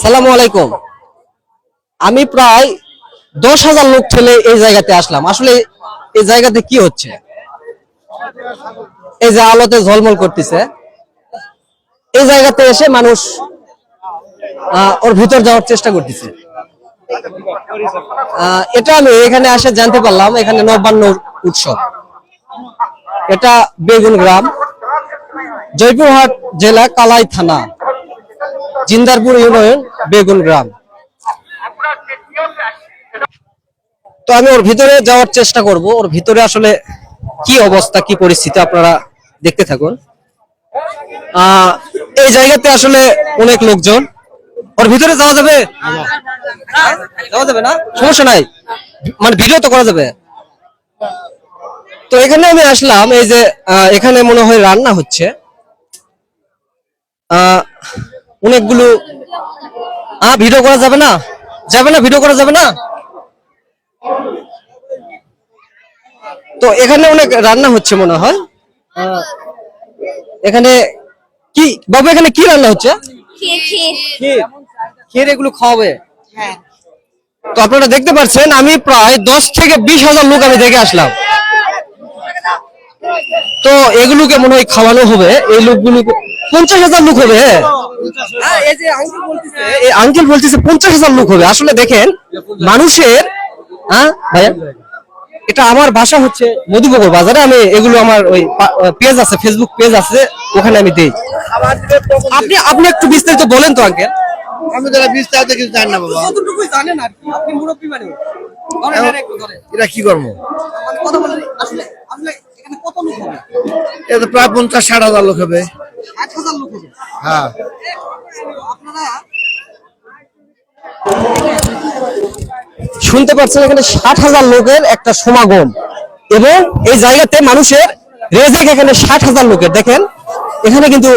সালামু আলাইকুম। আমি প্রায় দশ হাজার লোক ঠেলে এই জায়গাতে আসলাম। আসলে এই জায়গাতে কি হচ্ছে? এই যে আলোতে ঝলমল করতেছে। এই জায়গাতে এসে মানুষ ওর ভিতর যাওয়ার চেষ্টা করতেছে। এটা আমি এখানে আসে জানতে পারলাম, এখানে নবান্ন উৎসব। এটা বেগুন গ্রাম, জয়পুরহাট জেলা কালাই থানা। জিন্দারপুর ইউনিয়ন বেগুন গ্রাম। তো আমি ওর ভিতরে যাওয়ার চেষ্টা করব। ওর ভিতরে আসলে কি অবস্থা কি পরিস্থিতি আপনারা দেখতে থাকুন। এই জায়গাতে আসলে অনেক লোকজন। ওর ভিতরে যাওয়া যাবে? যাওয়া যাবে না? সমস্যা নাই। মানে ভিডিও তো করা যাবে। তো এখানে আমি আসলাম এই যে এখানে মনে হয় রান্না হচ্ছে। আহ, অনেকগুলো আহ ভিডিও করা যাবে না? যাবে না ভিডিও করা যাবে না? তো এখানে অনেক রান্না হচ্ছে মনে হয়। এখানে কি বাবু এখানে কি রান্না হচ্ছে? ক্ষীর এগুলো খাওয়াবে? তো আপনারা দেখতে পাচ্ছেন আমি প্রায় দশ থেকে বিশ হাজার লোক আমি দেখে আসলাম। তো এগুলোকে মনে হয় খাওয়ানো হবে। এই লোকগুলো পঞ্চাশ হাজার লোক হবে হ্যাঁ, এই আঙ্কেল বলতেছে। এই পঞ্চাশ হাজার লোক হবে। আসলে দেখেন মানুষের হ্যাঁ ভাইয়া এটা আমার ভাষা হচ্ছে মধুপুকুর বাজারে। আমি এগুলো আমার ওই পেজ আছে ফেসবুক পেজ আছে ওখানে আমি দেই। আপনি আপনি একটু বিস্তারিত বলেন তো আঙ্কেল। আমি তো বিস্তারিত কিছু জানি না বাবা। কতটুকুই জানেন আর কি? আপনি মুরব্বী মানুষ এটা কি করব? মানে কথা বলেন। আসলে আসলে এখানে কত লোক হবে? এটা প্রায় পঞ্চাশ ষাট হাজার লোক হবে এক হাজার লোক হবে হ্যাঁ। শুনতে পাচ্ছেন এখানে ষাট হাজার লোকের একটা সমাগম। এবং এই জায়গাতে মানুষের রেজেক এখানে ষাট হাজার লোকের। দেখেন, এখানে কিন্তু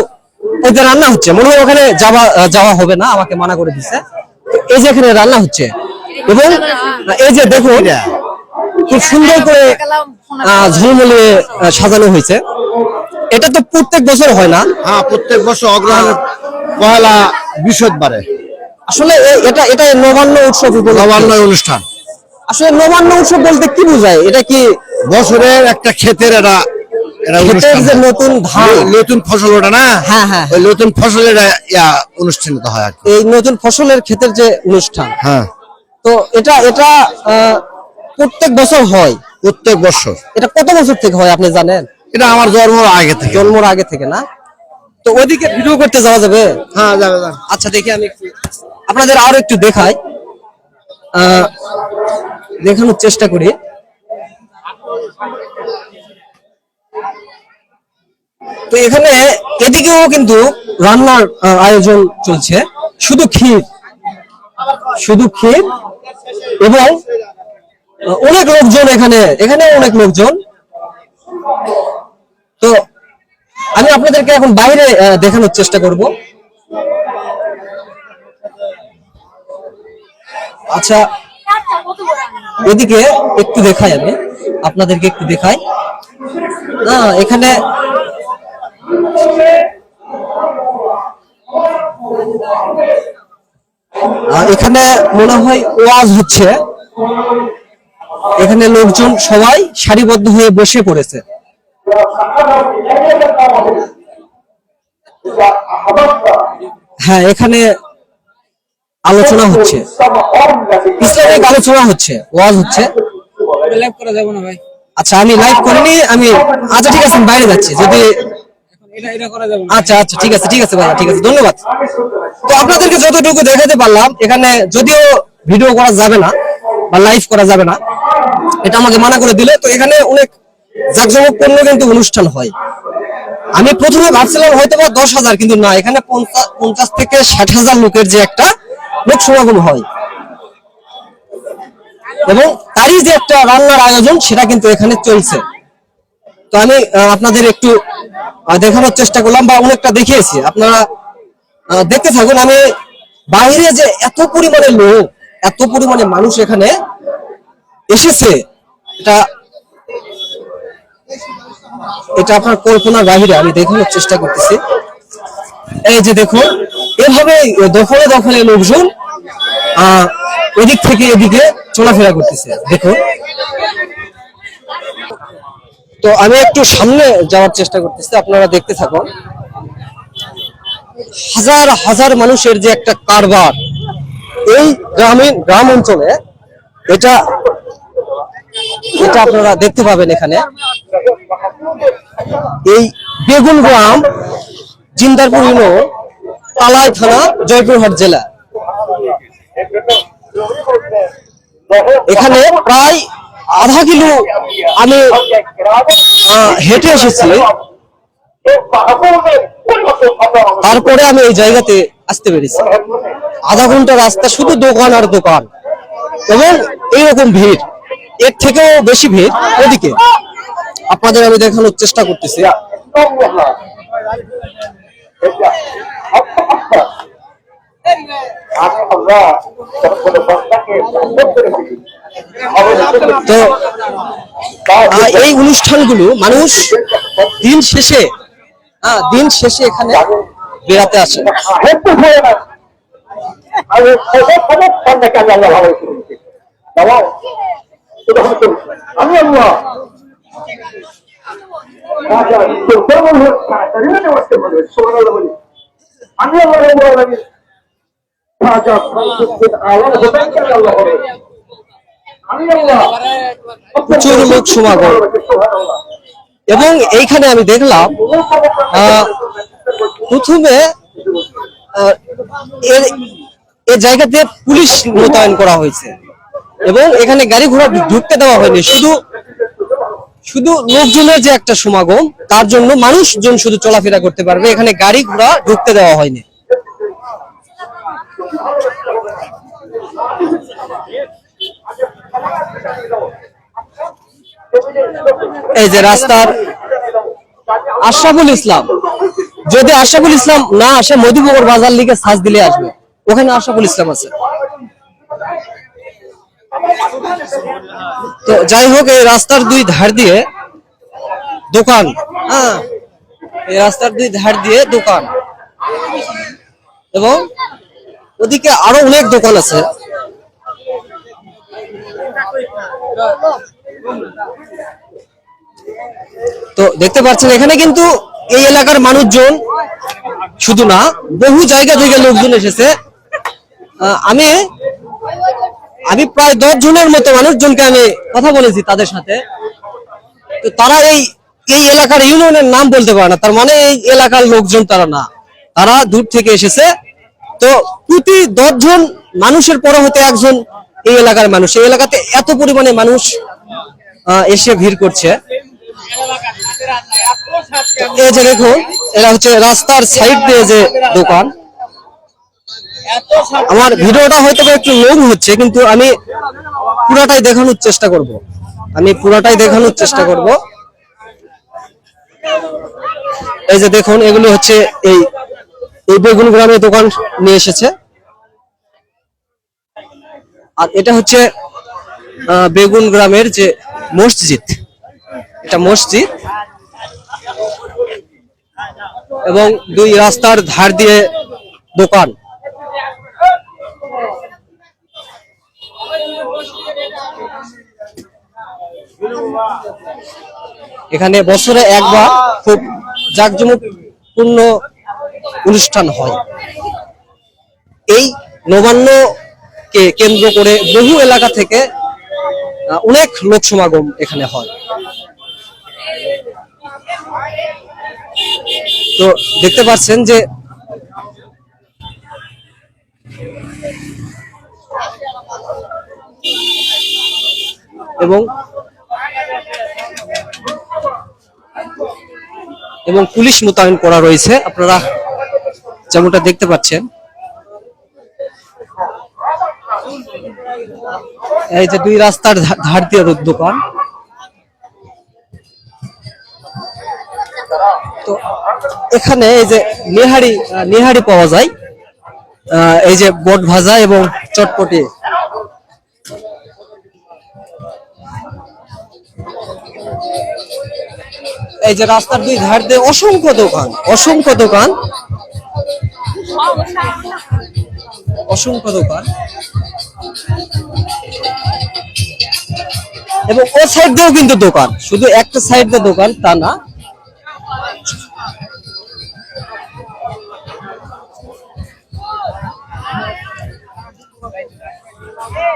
যে রান্না হচ্ছে। মনে হয় ওখানে যাওয়া যাওয়া হবে না, আমাকে মানা করে দিচ্ছে এই যে এখানে রান্না হচ্ছে। এবং এই যে দেখুন, খুব সুন্দর করে ঝলমলে সাজানো হয়েছে। এটা তো প্রত্যেক বছর হয় না? হ্যাঁ প্রত্যেক বছর অগ্রহণের পয়লা বৃহস্পতিবারে। আসলে এটা এটা নবান্ন উৎসব নবান্ন অনুষ্ঠান। আসলে নবান্ন উৎসব বলতে কি বোঝায়? এটা কি বছরের একটা ক্ষেতের এটা নতুন ধান। নতুন ফসল ওটা না? হ্যাঁ, হ্যাঁ, ওই নতুন ফসলের হয় আর এই নতুন ফসলের ক্ষেতের যে অনুষ্ঠান। হ্যাঁ। তো এটা এটা আহ, প্রত্যেক বছর হয়? প্রত্যেক বছর। এটা কত বছর থেকে হয় আপনি জানেন? এটা আমার জন্মের আগে থেকে। জন্মর আগে থেকে না? তো ওইদিকে ভিডিও করতে যাওয়া যাবে? হ্যাঁ যাবে যাবে। আচ্ছা দেখি আমি আপনাদের আরও একটু দেখাই। দেখানোর চেষ্টা করি। তো এখানে এদিকেও কিন্তু রান্নার আয়োজন চলছে। শুধু ক্ষীর। শুধু ক্ষীর এবং অনেক লোকজন এখানে। এখানে অনেক লোকজন। আমি আপনাদেরকে এখন বাইরে দেখানোর চেষ্টা করব। আচ্ছা এদিকে একটু দেখাই আমি। আপনাদেরকে একটু দেখাই। না এখানে এখানে মনে হয় ওয়াজ হচ্ছে। এখানে লোকজন সবাই সারিবদ্ধ হয়ে বসে পড়েছে। হ্যাঁ এখানে আলোচনা হচ্ছে। ইসলামিক আলোচনা হচ্ছে, ওয়াজ হচ্ছে। লাইভ করা যাবে না ভাই আচ্ছা আমি লাইভ করিনি, আমি আচ্ছা ঠিক আছে বাইরে যাচ্ছি, যদি আচ্ছা আচ্ছা ঠিক আছে ঠিক আছে ভাইয়া, ঠিক আছে, ধন্যবাদ। তো আপনাদেরকে যতটুকু দেখাতে পারলাম, এখানে যদিও ভিডিও করা যাবে না, বা লাইভ করা যাবে না, এটা আমাকে মানা করে দিলে, তো এখানে অনেক জাঁকজমকপূর্ণ কিন্তু অনুষ্ঠান হয়। আমি প্রথমে ভাবছিলাম হয়তো বা দশ হাজার, কিন্তু না, এখানে পঞ্চাশ থেকে ষাট হাজার লোকের যে একটা লোক সমাগম হয়। এবং তারই যে একটা রান্নার আয়োজন, সেটা কিন্তু এখানে চলছে। তো আমি আপনাদের একটু দেখানোর চেষ্টা করলাম বা অনেকটা দেখিয়েছি। আপনারা দেখতে থাকুন, আমি বাইরে যে এত পরিমাণে লোক, এত পরিমাণে মানুষ এখানে এসেছে, এটা এটা আপনার কল্পনার বাহিরে আমি দেখানোর চেষ্টা করতেছি। এই যে দেখুন এভাবে দখলে দখলে লোকজন এদিক থেকে এদিকে চলাফেরা করতেছে। দেখো তো আমি একটু সামনে যাওয়ার চেষ্টা করতেছি, আপনারা দেখতে থাকুন। হাজার হাজার মানুষের যে একটা কারবার, এই গ্রামীণ, গ্রাম অঞ্চলে এটা এটা আপনারা দেখতে পাবেন এখানে। এই বেগুন গ্রাম, জিন্দারপুর ইউনিয়ন তালাই থানা, জয়পুরহাট জেলা। এখানে প্রায় আধা কিলো আমি হেঁটে এসেছি। তারপরে আমি এই জায়গাতে আসতে পেরেছি। আধা ঘণ্টা রাস্তা, শুধু দোকান আর দোকান। এবং এইরকম ভিড়। এর থেকেও বেশি ভিড় ওদিকে। আপনাদের আমি দেখানোর চেষ্টা করতেছি। তো এই অনুষ্ঠানগুলো মানুষ দিন শেষে দিন শেষে এখানে বেড়াতে আসে। আমি এবং এইখানে আমি দেখলাম প্রথমে এই জায়গাতে পুলিশ মোতায়েন করা হয়েছে। এবং এখানে গাড়ি ঘোড়া ঢুকতে দেওয়া হয়নি। শুধু শুধু লোকজনের যে একটা সমাগম, তার জন্য মানুষজন শুধু চলাফেরা করতে পারবে। এখানে গাড়ি ঘোড়া ঢুকতে দেওয়া হয়নি। এই যে রাস্তার আশরাফুল ইসলাম। যদি আশরাফুল ইসলাম না আসে, মধুপুর বাজার লিগে সাজ দিলে আসবে। ওখানে আশরাফুল ইসলাম আছে। তো যাই হোক, এই রাস্তার দুই ধার দিয়ে দোকান। হ্যাঁ এই রাস্তার দুই ধার দিয়ে দোকান। এবং ওদিকে আরও অনেক দোকান আছে। তো দেখতে পাচ্ছেন, এখানে কিন্তু এই এলাকার মানুষজন শুধু না, বহু জায়গা থেকে লোকজন এসেছে। আমি আমি প্রায় দশ জনের মতো মানুষজনকে আমি কথা বলেছি তাদের সাথে। তো তারা এই এই এলাকার ইউনিয়নের নাম বলতে পারে না। তার মানে এই এলাকার লোকজন তারা না। তারা দূর থেকে এসেছে। তো প্রতি দশজন মানুষের পর হতে একজন এই এলাকার মানুষ। এই এলাকাতে এত পরিমাণে মানুষ এসে ভিড় করছে। এই যে দেখুন এরা হচ্ছে রাস্তার সাইড দিয়ে যে দোকান। আমার ভিডিওটা হয়তো একটু লং হচ্ছে, কিন্তু আমি পুরাটাই দেখানোর চেষ্টা করব। আমি পুরাটাই দেখানোর চেষ্টা করব। এই যে দেখুন, এগুলো হচ্ছে এই এই বেগুন গ্রামে দোকান নিয়ে এসেছে। আর এটা হচ্ছে বেগুন গ্রামের যে মসজিদ, এটা মসজিদ। এবং দুই রাস্তার ধার দিয়ে দোকান। এখানে বছরে একবার খুব জাঁকজমকপূর্ণ অনুষ্ঠান হয়। এই নবান্ন কে কেন্দ্র করে বহু এলাকা থেকে অনেক লোক সমাগম এখানে হয়। তো দেখতে পাচ্ছেন যে এবং এবং পুলিশ মোতায়েন করা রয়েছে। আপনারা যেমনটা দেখতে পাচ্ছেন। এই যে দুই রাস্তার ধার দিয়ে দোকান। তো এখানে এই যে নেহারি নেহারি পাওয়া যায়। এই যে বট ভাজা এবং চটপটি। এই যে রাস্তার দুই ধার দিয়ে অসংখ্য দোকান অসংখ্য দোকান। অসংখ্য দোকান। এবং ও সাইড দিয়েও কিন্তু দোকান। শুধু একটা সাইড দিয়ে দোকান, তা না।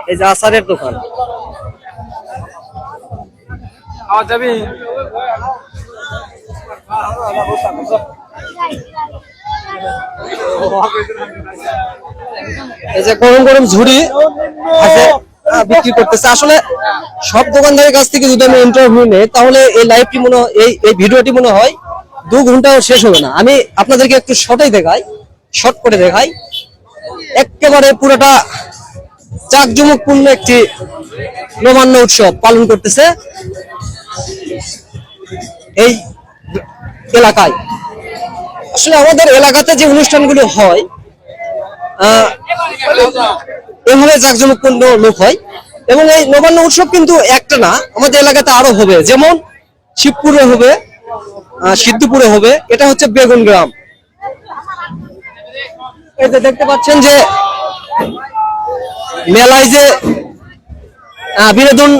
এই যে আসারের দোকান। এই যে গরম গরম ঝুড়ি আছে বিক্রি করতেছে। আসলে সব দোকানদারের কাছ থেকে যদি আমি ইন্টারভিউ নেই, তাহলে এই লাইভটি মনে এই এই ভিডিওটি মনে হয় দু ঘন্টাও শেষ হবে না। আমি আপনাদেরকে একটু শর্টেই দেখাই শর্ট করে দেখাই। একেবারে পুরোটা জাঁকজমকপূর্ণ একটি নবান্ন উৎসব পালন করতেছে। এই এলাকায়। আসলে আমাদের এলাকাতে যে অনুষ্ঠানগুলো হয় এভাবে জাঁকজমকপূর্ণ লোক হয়। এবং এই নবান্ন উৎসব কিন্তু একটা না, আমাদের এলাকাতে আরও হবে। যেমন শিবপুরে হবে সিদ্ধপুরে হবে, এটা হচ্ছে বেগুন গ্রাম। দেখতে পাচ্ছেন যে মেলায় যে বিনোদন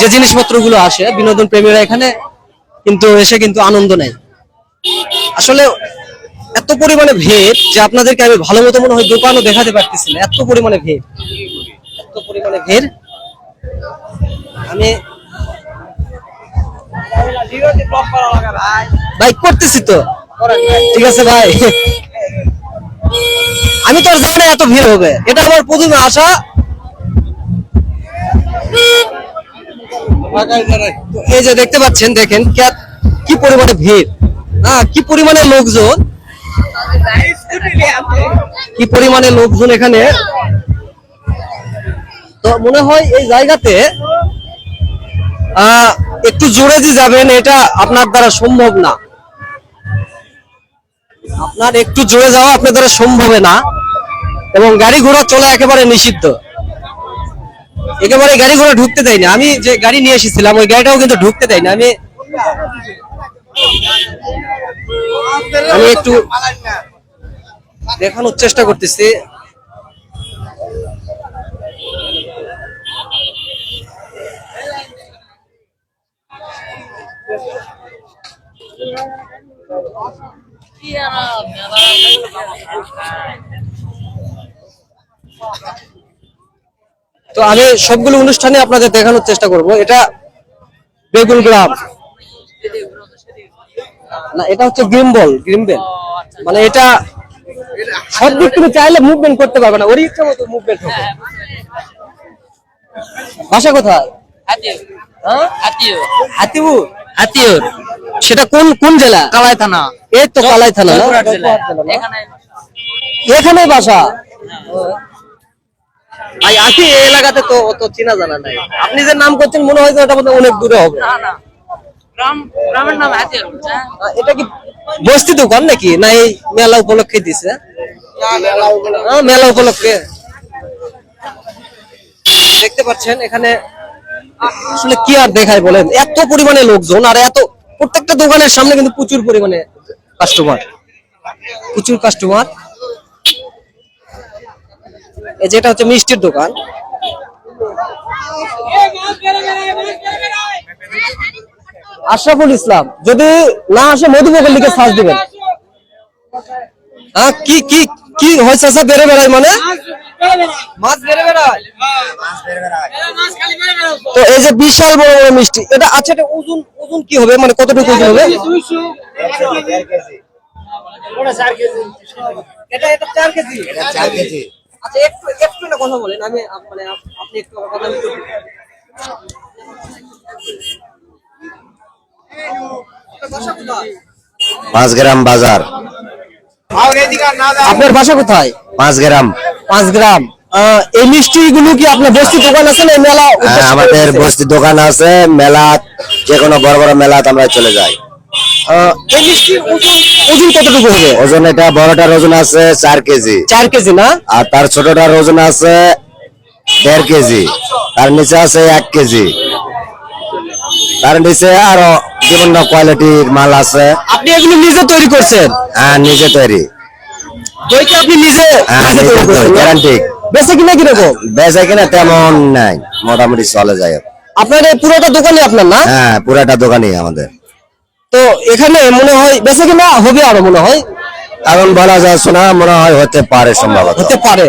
যে জিনিসপত্রগুলো আসে, বিনোদন প্রেমীরা এখানে কিন্তু এসে কিন্তু আনন্দ নেয়। আসলে এত পরিমাণে ভিড় যে আপনাদেরকে আমি ভালো মতো মনে হয় দোকানও দেখাতে পারতেছি না। এত পরিমাণে ভিড় এত পরিমাণে ভিড় আমি ভাই, করতেছি তো। ঠিক আছে ভাই। আমি তো জানি এত ভিড় হবে। এটা আমার প্রথমে আশা এই যে দেখতে পাচ্ছেন, দেখেন, কি পরিমাণে ভিড়? হ্যাঁ কি পরিমাণে লোকজন? কি পরিমাণে লোকজন এখানে? তো মনে হয় এই জায়গাতে একটু জোরে যে যাবেন, এটা আপনার দ্বারা সম্ভব না। আপনার একটু জোরে যাওয়া আপনার দ্বারা সম্ভব না। এবং গাড়ি ঘোড়া চলা একেবারে নিষিদ্ধ। একেবারে গাড়ি ঘোড়া ঢুকতে দেয় না আমি যে গাড়ি নিয়ে এসেছিলাম, ওই গাড়িটাও কিন্তু ঢুকতে দেয় না আমি আমি একটু দেখানোর চেষ্টা করতেছি। তো আমি সবগুলো অনুষ্ঠানে আপনাদের দেখানোর চেষ্টা করব। এটা বেগুন গ্রাম। না এটা হচ্ছে গ্রিমবল গ্রিমবেল মানে এটা সব দিক থেকে চাইলে মুভমেন্ট করতে পারবে না। ওর ইচ্ছা মতো মুভমেন্ট হবে। ভাষা কোথায়? হ্যাঁ? হাতিপুর। হাতিপুর। সেটা কোন কোন জেলা? কালাই থানা। এই তো কালাই থানা এখানে বাসা? ভাই আসি এই এলাকাতে তো অত চেনা জানা নাই। আপনি যে নাম করছেন মনে হয় ওটা বোধহয় অনেক দূরে হবে। না না। গ্রামের নাম হাতিয়ার আহ, এটা কি বস্তি দোকান নাকি? না এই মেলা উপলক্ষে দিছে? মেলা উপলক্ষে। দেখতে পাচ্ছেন এখানে আসলে কি আর দেখায় বলেন? এত পরিমাণে লোকজন আর এত প্রত্যেকটা দোকানের সামনে কিন্তু প্রচুর পরিমাণে কাস্টমার প্রচুর কাস্টমার যেটা হচ্ছে মিষ্টির দোকান। আশরাফুল ইসলাম, যদি না আসে মধুবকের লিখে সার্চ দিবেন। হ্যাঁ কি কি কি হয়েছে বেড়ে বেড়ায় মানে? তো এই যে বিশাল বড় বড় মিষ্টি, এটা আচ্ছা এটা ওজন ওজন কি হবে? মানে কতটুকু ওজন হবে? এটা এটা চার কেজি। আচ্ছা একটু একটু না কথা বলেন আমি মানে আপনি একটু আমার কথা বলতে পাঁচ গ্রাম বাজার। আপনার বাসা কোথায়? পাঁচ গ্রাম পাঁচ গ্রাম আহ, এই মিষ্টি গুলো কি আপনার বস্তি দোকান আছে না মেলা হ্যাঁ, আমাদের? বস্তি দোকান আছে মেলা যে কোনো বড় বড় মেলাতে আমরা চলে যাই। এই ওজন ওজন কতটুকু হবে? ওজন এটা বড়টার ওজন আছে চার কেজি। চার কেজি না? আর তার ছোটটার ওজন আছে দেড় কেজি। তার নিচে আছে এক কেজি। তার নিচে আরও বিভিন্ন কোয়ালিটির মাল আছে। আপনি এগুলো নিজে তৈরি করছেন? হ্যাঁ নিজে তৈরি। আপনি নিজে হ্যাঁ নিজে তৈরি করছেন গ্যারান্টি বেচে কিনা কীরকম বেচা কিনা তেমন নাই মোটামুটি চলে যায়। আপনার পুরোটা দোকানই আপনার না? হ্যাঁ পুরাটা দোকানই আমাদের। তো এখানে মনে হয় বেচে কিনা হবে আরও মনে হয়? এখন বলা যাচ্ছে না মনে হয় হতে পারে সম্ভবত। হতে পারে।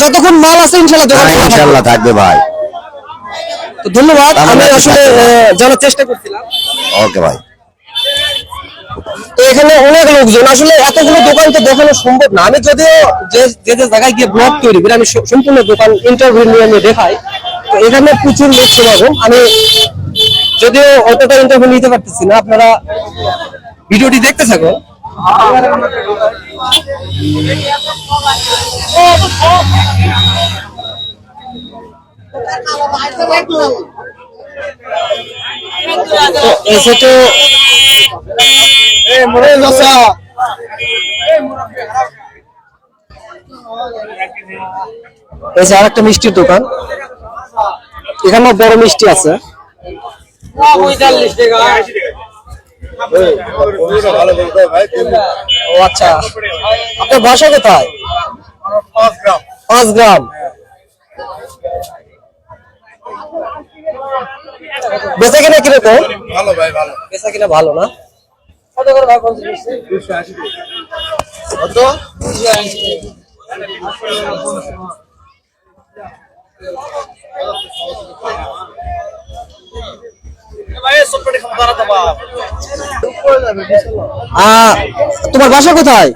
যতক্ষণ মাল আছে ইনশাল্লাহ হ্যাঁ, থাকবে। ইনশাল্লাহ থাকবে। ভাই। তো ধন্যবাদ আমি আসলে। জানার চেষ্টা করছিলাম। ওকে ভাই। তো এখানে অনেক লোকজন আসলে এতগুলো দোকান তো দেখানো সম্ভব না। আমি যদিও যে যে যে জায়গায় গিয়ে ব্লগ তৈরি করি আমি সম্পূর্ণ দোকান ইন্টারভিউ নিয়ে আমি দেখাই। তো এখানে প্রচুর লোক সমাগম। আমি যদিও অতটা ইন্টারভিউ নিতে পারতেছি না, আপনারা ভিডিওটি দেখতে থাকুন। এসে তো আরেকটা মিষ্টির দোকান। এখানেও বড় মিষ্টি আছে। ও আচ্ছা। আপনার বাসা কোথায়? পাঁচ গ্রাম। বেচা কিনা কীরকম? ভালো ভাই ভালো। বেচা কিনা ভালো না? কত করে ভাই তোমার বাসা কোথায়?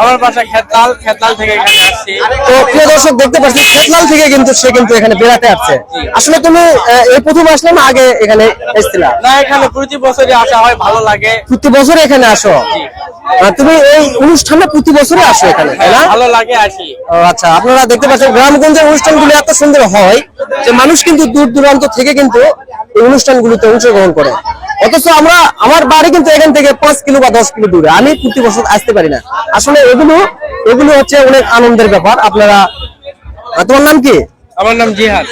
আমার বাসা খেতাল খেতাল থেকে এখানে আসছি। তো প্রিয় দর্শক দেখতে পাচ্ছি খেতলাল থেকে কিন্তু সে কিন্তু এখানে বেড়াতে আসছে। আসলে তুমি এই প্রথম আসলে না আগে এখানে এসেছিলা? না এখানে প্রতি বছরই আসা হয় ভালো লাগে। প্রতি বছর এখানে আসো? তুমি এই অনুষ্ঠানটা প্রতি বছরই আসো এখানে তাই না? ভালো লাগে আসি ও আচ্ছা আপনারা দেখতে পাচ্ছেন গ্রামগঞ্জের অনুষ্ঠানগুলো এত সুন্দর হয় যে মানুষ কিন্তু দূর দূরান্ত থেকে কিন্তু এই অনুষ্ঠানগুলোতে অংশগ্রহণ করে। অথচ আমরা আমার বাড়ি কিন্তু এখান থেকে পাঁচ কিলো বা দশ কিলো দূরে। আমি প্রতি বছর আসতে পারি না। আসলে এগুলো এগুলো হচ্ছে অনেক আনন্দের ব্যাপার। আপনারা তোমার নাম কি? আমার নাম জিহাদ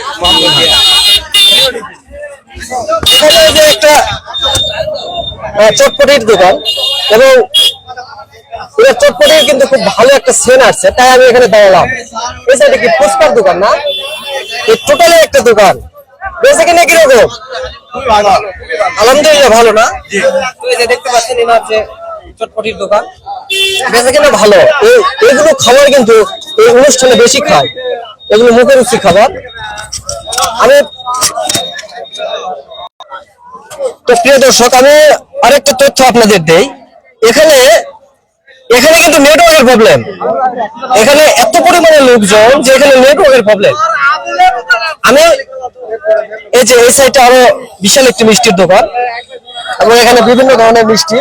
একটা চটপটির দোকান এবং এটা চটপটির কিন্তু খুব ভালো একটা সেন আসছে তাই আমি এখানে দাঁড়ালাম। এই সাইডে কি ফুচকার দোকান না? এই টোটালি একটা দোকান। বেশি কিনা কীরকম আলহামদুলিল্লাহ ভালো না? তো এই যে দেখতে পাচ্ছেন এনার যে চটপটির দোকান। বেশি কিনা ভালো। এই এগুলো খাবার কিন্তু এই অনুষ্ঠানে বেশি খায়। এগুলো মুখের রুচি খাবার। আমি তো প্রিয় দর্শক আমি আরেকটা তথ্য আপনাদের দেই। এখানে এখানে কিন্তু নেটওয়ার্কের প্রবলেম এখানে এত পরিমাণে লোকজন যে এখানে নেটওয়ার্কের প্রবলেম আমি এই যে, এই সাইডে আরও বিশাল একটি মিষ্টির দোকান। এবং এখানে বিভিন্ন ধরনের মিষ্টি।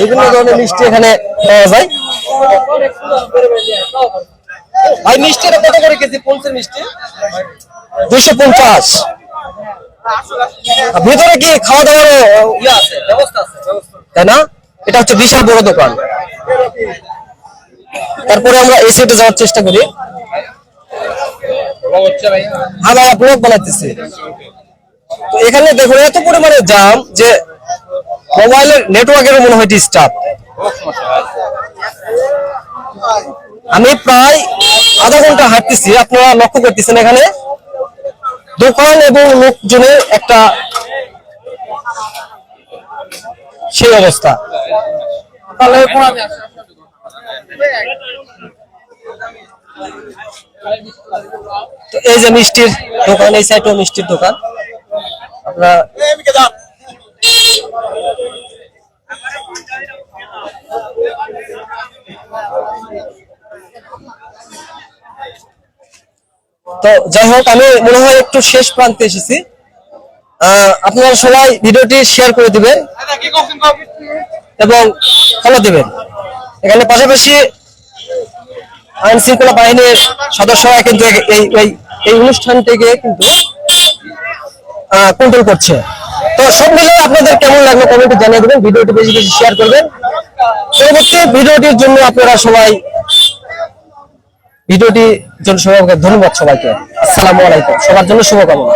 বিভিন্ন ধরনের মিষ্টি এখানে পাওয়া যায়। ভাই মিষ্টিটা কত করে কেজি? পঞ্চের মিষ্টি? দুইশো পঞ্চাশ। ভিতরে কি খাওয়া দাওয়ার ইয়ে তাই না? এটা হচ্ছে বিশাল বড় দোকান। তারপরে আমরা এই সাইডে যাওয়ার চেষ্টা করি। হ্যাঁ ভাই ব্লগ বানাইতেছি। তো এখানে দেখুন এত পরিমাণে জাম যে মোবাইলের নেটওয়ার্কের মনে হয় ডিস্টার্ব আমি প্রায় আধা ঘণ্টা হাঁটতেছি আপনারা লক্ষ্য করতেছেন এখানে। দোকান এবং লোকজনের একটা সেই অবস্থা। তো এই যে মিষ্টির দোকান, এই সাইডেও মিষ্টির দোকান। তো যাই হোক, আমি মনে হয় একটু শেষ প্রান্তে এসেছি। আপনারা সবাই ভিডিওটি শেয়ার করে দিবেন এবং ফলো দিবেন। এখানে পাশাপাশি আইন শৃঙ্খলা বাহিনীর সদস্যরা কিন্তু এই এই অনুষ্ঠানটিকে কিন্তু কন্ট্রোল করছে। তো সব মিলে আপনাদের কেমন লাগল কমেন্টে জানিয়ে দেবেন, ভিডিওটি বেশি বেশি শেয়ার করবেন। পরবর্তী ভিডিওটির জন্য আপনারা সবাই ভিডিওটির জন্য সবাইকে ধন্যবাদ সবাইকে। আসসালামু আলাইকুম। সবার জন্য শুভকামনা।